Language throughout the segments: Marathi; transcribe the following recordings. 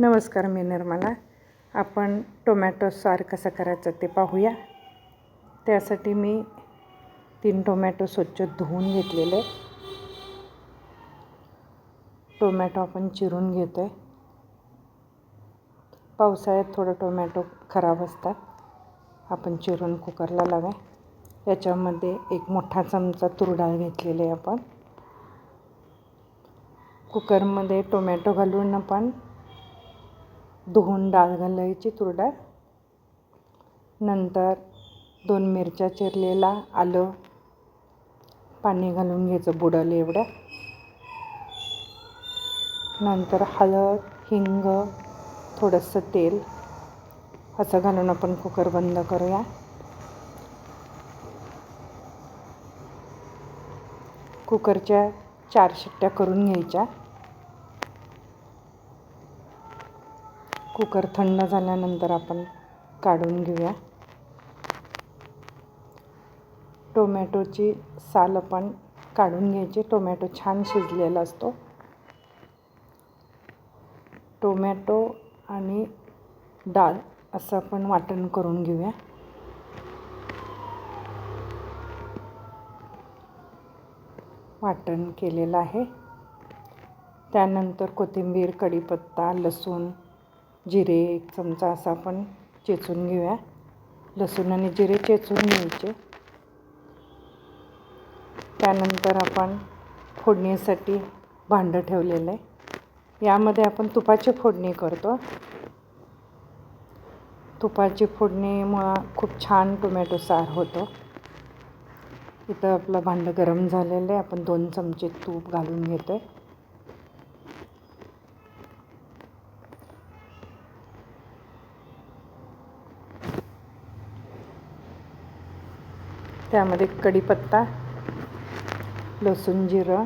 नमस्कार मी निर्मला. आपण टोमॅटो सार कसं करायचं ते पाहूया. त्यासाठी मी तीन टोमॅटो स्वच्छ धुवून घेतलेले. टोमॅटो आपण चिरून घेतो आहे पावसाळ्यात थोडं टोमॅटो खराब असतात. आपण चिरून कुकरला लावा याच्यामध्ये एक मोठा चमचा तूर डाळ घेतलेली आहे आपण. कुकरमध्ये टोमॅटो घालून आपण धुवून डाळ घालायची तूर डाळ नंतर दोन मिरच्या चिरलेला आलं पाणी घालून घ्यायचं बुडलं एवढं. नंतर हळद हिंग थोडंसं तेल असं घालून आपण कुकर बंद करूया. कुकरच्या चार शिट्ट्या करून घ्यायच्या. कुकर थंड झाल्यानंतर आपण काढून घेऊया. टोमॅटोची साल आपण काढून घ्यायची. टोमॅटो छान शिजलेला असतो. टोमॅटो आणि डाळ असं आपण वाटण करून घेऊया. वाटण केलेलं आहे. त्यानंतर कोथिंबीर कढीपत्ता लसूण जिरे एक चमचा असा आपण चेचून घेऊया. लसूण आणि जिरे चेचून घ्यायचे. त्यानंतर आपण फोडणीसाठी भांडं ठेवलेलं आहे. यामध्ये आपण तुपाची फोडणी करतो. तुपाची फोडणीमुळं खूप छान टोमॅटो सार होतो. इथं आपलं भांडं गरम झालेलं आहे. आपण दोन चमचे तूप घालून घेतो आहे त्यामध्ये कढीपत्ता लसूण जिरं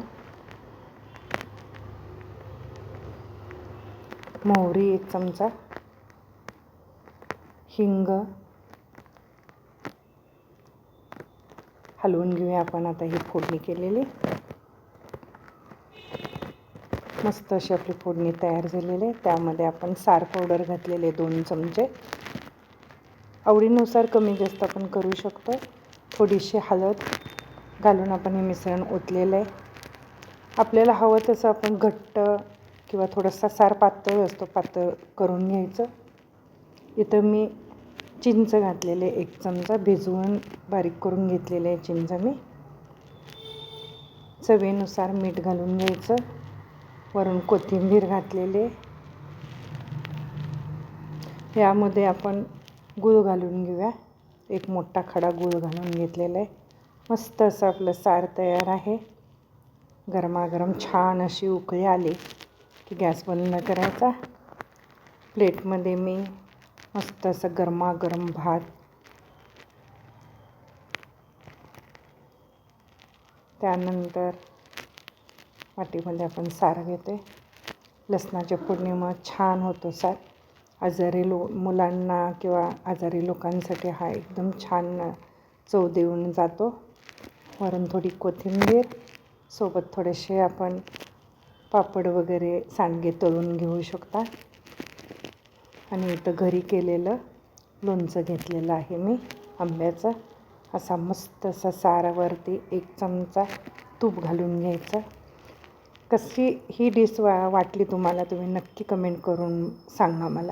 मोहरी एक चमचा हिंग हलवून घेऊया आपण आता ही फोडणी केलेली. मस्त अशी आपली फोडणी तयार झालेली आहे. त्यामध्ये आपण सार पावडर घातलेले दोन चमचे. आवडीनुसार कमी जास्त आपण करू शकतो. थोडीशी हळद घालून आपण हे मिश्रण ओतलेलं आहे. आपल्याला हवं तसं आपण घट्ट किंवा थोडासा सार पातळ असतो पातळ करून घ्यायचं. इथं मी चिंच घातलेले एक चमचा भिजवून बारीक करून घेतलेले आहे चिंच मी. चवीनुसार मीठ घालून घ्यायचं. वरून कोथिंबीर घातलेले यामध्ये आपण गूळ घालून घेऊया. एक मोठा खडा गूळ घालून घेतलेला आहे. मस्त असं आपलं सार तयार आहे. गरमागरम छान अशी उकळी आली की गॅस बंद करायचा. प्लेटमध्ये मी मस्त असं गरमागरम भात त्यानंतर वाटीमध्ये आपण सार घेते लसणाच्या पौर्णिमा छान होतो सार. आजारी लो मुलांना किंवा आजारी लोकांसाठी हा एकदम छान चव देऊन जातो. वरून थोडी कोथिंबीर सोबत थोडेसे आपण पापड वगैरे सांडगे तळून घेऊ शकता. आणि इथं घरी केलेलं लोणचं घेतलेलं आहे मी आंब्याचं. असा मस्त असा सारावरती एक चमचा तूप घालून घ्यायचं. कशी ही डिश वा वाटली तुम्हाला तुम्ही नक्की कमेंट करून सांगा मला.